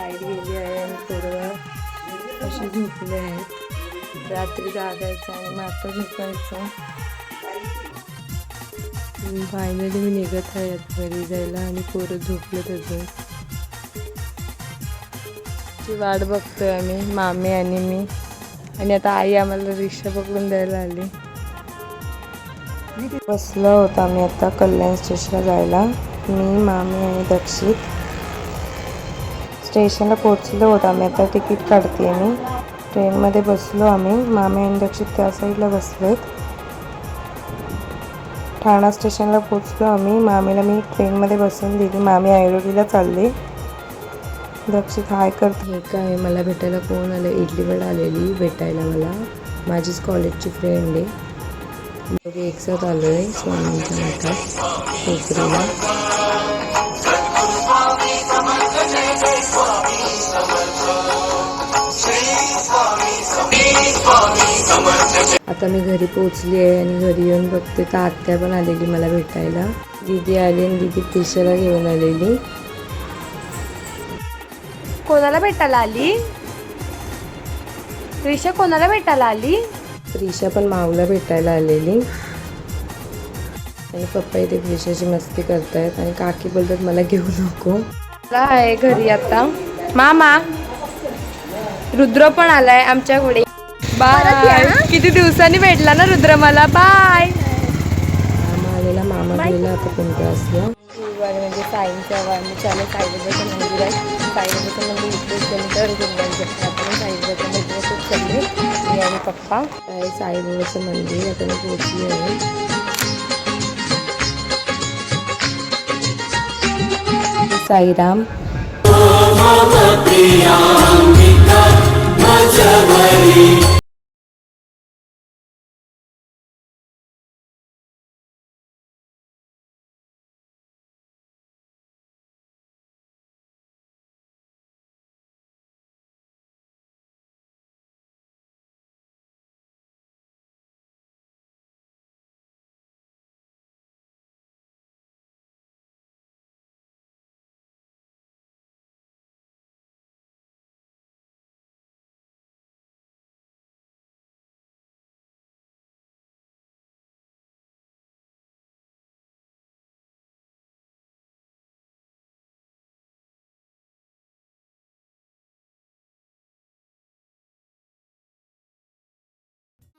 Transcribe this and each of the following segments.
Light गेली आहे आणि पोरं असे झोपले आहेत. रात्री जागायचं आणि मग आता झोपायचं. फायनली मी निघत आहे घरी जायला आणि पोरं झोपलेत त्याचं ती वाट बघतोय आम्ही मामी आणि मी. आणि आता आई आम्हाला रिक्षा पकडून द्यायला आली. बसलो होतो आम्ही आता कल्याण स्टेशनला जायला. मी मामी आणि दक्षित. स्टेशनला पोचलो होतो आम्ही. आता तिकीट काढते मी. ट्रेनमध्ये बसलो आम्ही. मामी आणि दक्षित त्या साईडला बसलेत. ठाणा स्टेशनला पोचलो आम्ही. मामीला मी ट्रेनमध्ये बसून दिली. मामी ऐरोलीला चालली. दक्षित हाय करते हे काय? मला भेटायला कोण आलं? इडली वडा आलेली भेटायला मला. माझीच कॉलेजची फ्रेंड आहे. दोघे एकसाथ आलो आहे स्वामींच्या मठात कोकरीला आता मी घरी पोचली आहे आणि घरी येऊन बघते. तर आत्या पण आलेली मला भेटायला. दीदी आली आणि दीदी पिशाला घेऊन आलेली. कोणाला भेटायला आली? रिषा कोणाला भेटायला आली? प्रिशा पण माऊला भेटायला आलेली. आणि पप्पा इथे प्रिशाची मस्ती करतायत आणि काकी बोलतात मला घेऊ नको. मला आहे घरी आता. मामा रुद्र पण आलाय आमच्याकडे बाय किती दिवसांनी भेटला ना रुद्र मला. बाय मामा आलेला मामा गेला आता कोण क्लासला म्हणजे साईंच्या आम्ही चालू साईबाबाचं मंदिर आहे. साईबाबाचं मंदिर इथेच सेंटर गुरुवारचं आपण साईबाबाच्या मंदिरातच चालले मी आणि पप्पा. साईबाबाचं मंदिर आता मी पोहोचली आहे. साईराम.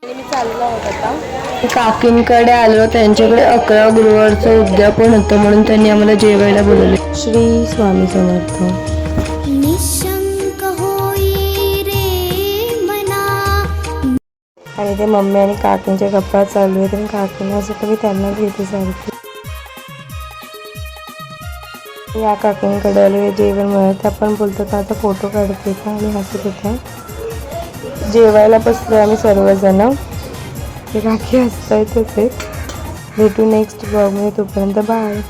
मी चाललो आहोत आता. काकींकडे आलो त्यांच्याकडे अकरा गुरुवारचं उद्यापन होतं म्हणून त्यांनी आम्हाला जेवायला बोलवले. श्री स्वामी समर्थ. निशंक होई रे मना. आणि ते मम्मी आणि काकींच्या गप्पा चालू आहेत आणि काकींना असं तर मी त्यांनाच घेते सारखी. या काकींकडे आलो जेवण मिळत आपण बोलतो का आता फोटो काढते का आणि हसत होत्या? जेवायला बसलो आम्ही सर्वजण. ते काकी हसतायतच आहेत भेटू नेक्स्ट ब्लॉगमध्ये तोपर्यंत बाय